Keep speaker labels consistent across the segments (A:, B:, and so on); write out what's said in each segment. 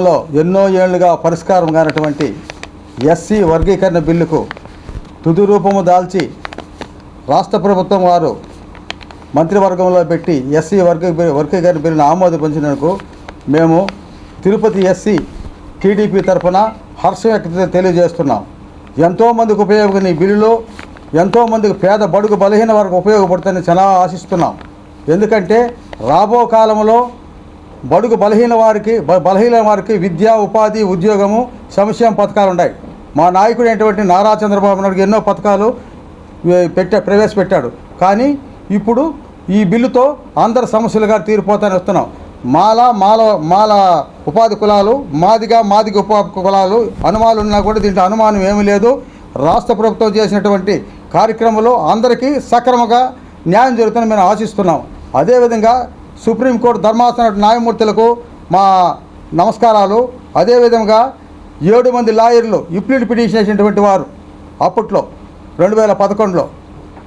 A: లో ఎన్నో ఏళ్ళుగా పరిష్కారం కానటువంటి ఎస్సీ వర్గీకరణ బిల్లుకు తుది రూపము దాల్చి రాష్ట్ర ప్రభుత్వం వారు మంత్రివర్గంలో పెట్టి ఎస్సీ వర్గ వర్గీకరణ బిల్లును ఆమోదించినందుకు మేము తిరుపతి ఎస్సీ టీడీపీ తరఫున హర్షం వ్యక్తం తెలియజేస్తున్నాం ఎంతోమందికి ఉపయోగపడిన ఈ బిల్లులో ఎంతోమందికి పేద బడుగు బలహీన వరకు ఉపయోగపడుతుందని చాలా ఆశిస్తున్నాం. ఎందుకంటే రాబో కాలంలో బడుగు బలహీన వారికి బలహీన వారికి విద్య ఉపాధి ఉద్యోగము సంక్షేమ పథకాలు ఉన్నాయి మా నాయకుడు అయినటువంటి నారా చంద్రబాబు నాయుడు ఎన్నో పథకాలు పెట్టా ప్రవేశపెట్టాడు. కానీ ఇప్పుడు ఈ బిల్లుతో అందరి సమస్యలుగా తీరిపోతానే వస్తున్నాం మాల మాల మాల ఉపాధి కులాలు మాదిగా మాదిగ ఉపాధి కులాలు అనుమానాలు ఉన్నా కూడా దీంట్లో అనుమానం ఏమీ లేదు. రాష్ట్ర ప్రభుత్వం చేసినటువంటి కార్యక్రమంలో అందరికీ సక్రమంగా న్యాయం జరుగుతుందని మేము ఆశిస్తున్నాం. అదేవిధంగా సుప్రీంకోర్టు ధర్మాసన న్యాయమూర్తులకు మా నమస్కారాలు. అదేవిధంగా ఏడు మంది లాయర్లు ఇప్లీడ్ పిటిషన్ వేసినటువంటి వారు అప్పట్లో రెండు వేల పదకొండులో.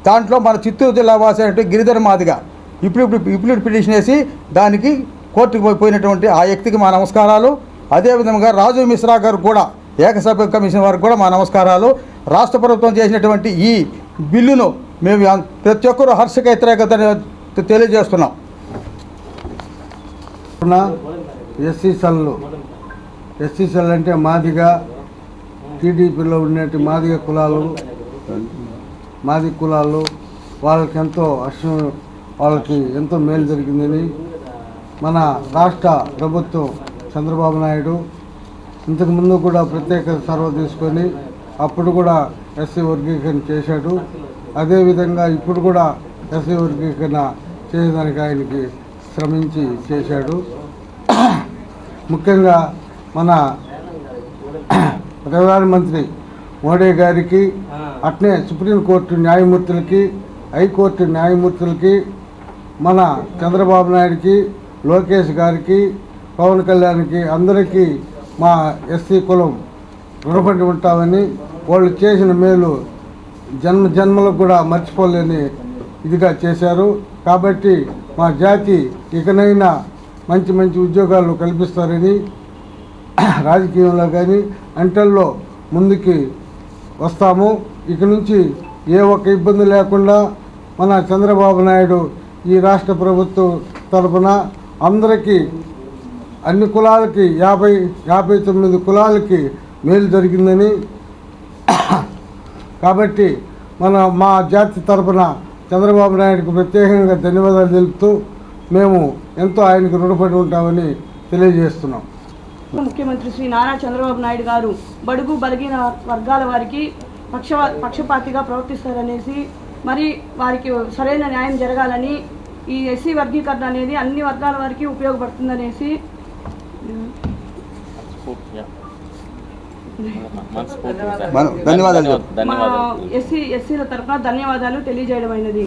A: దాంట్లో మన చిత్తూరు జిల్లా వాసినటువంటి గిరిధర్ మాదిగా ఇప్పుడు ఇప్పుడు పిటిషన్ వేసి దానికి కోర్టుకు పోయి- పోయినటువంటి ఆ వ్యక్తికి మా నమస్కారాలు. అదేవిధంగా రాజు మిశ్రా గారు కూడా ఏకసభ్య కమిషన్ వారికి కూడా మా నమస్కారాలు. రాష్ట్ర ప్రభుత్వం చేసినటువంటి ఈ బిల్లును మేము ప్రతి ఒక్కరూ హర్షక వ్యతిరేకత తెలియజేస్తున్నాం.
B: SC cell. ఎస్సీ సెల్ అంటే మాదిగా టీడీపీలో ఉన్నట్టు మాదిగ కులాలు మాది కులాలు వాళ్ళకి ఎంతో హర్షం వాళ్ళకి ఎంతో మేలు జరిగిందని మన రాష్ట్ర ప్రభుత్వం చంద్రబాబు నాయుడు ఇంతకుముందు కూడా ప్రత్యేక సర్వ తీసుకొని అప్పుడు కూడా ఎస్సీ వర్గీకరణ చేశాడు. అదేవిధంగా ఇప్పుడు కూడా ఎస్సీ వర్గీకరణ చేయడానికి ఆయనకి శ్రమించి చేశాడు. ముఖ్యంగా మన ప్రధానమంత్రి మోడీ గారికి అట్నే సుప్రీంకోర్టు న్యాయమూర్తులకి హైకోర్టు న్యాయమూర్తులకి మన చంద్రబాబు నాయుడికి లోకేష్ గారికి పవన్ కళ్యాణ్కి అందరికీ మా ఎస్సీ కులం రుణపడి ఉంటామని వాళ్ళు చేసిన మేలు జన్మ జన్మలకు కూడా మర్చిపోలేని ఇదిగా చేశారు. కాబట్టి మా జాతి ఇకనైనా మంచి మంచి ఉద్యోగాలు కల్పిస్తారని రాజకీయంలో కానీ అంటల్లో ముందుకి వస్తాము. ఇక నుంచి ఏ ఒక్క ఇబ్బంది లేకుండా మన చంద్రబాబు నాయుడు ఈ రాష్ట్ర ప్రభుత్వం తరఫున అందరికీ అన్ని కులాలకి యాభై యాభై తొమ్మిది కులాలకి మేలు జరిగిందని కాబట్టి మన మా జాతి తరఫున చంద్రబాబు నాయుడుకు ప్రత్యేకంగా ధన్యవాదాలు తెలుపుతూ మేము ఎంతో ఆయనకు రుణపడి ఉంటామని తెలియజేస్తున్నాం.
C: ముఖ్యమంత్రి శ్రీ నారా చంద్రబాబు నాయుడు గారు బడుగు బలిగిన వర్గాల వారికి పక్ష పక్షపాతిగా ప్రవర్తిస్తారనేసి మరి వారికి సరైన న్యాయం జరగాలని ఈ ఎస్సీ వర్గీకరణ అనేది అన్ని వర్గాల వారికి ఉపయోగపడుతుందనేసి
D: మనస్ఫూర్తిగా మనస్ఫూర్తిగా
A: మన- ధన్యవాదాలు చెప్పు.
C: మా
D: ధన్యవాదాలు.
C: ఎస్సీ ఎస్సీల తరఫున ధన్యవాదాలు తెలియజేయడమైనది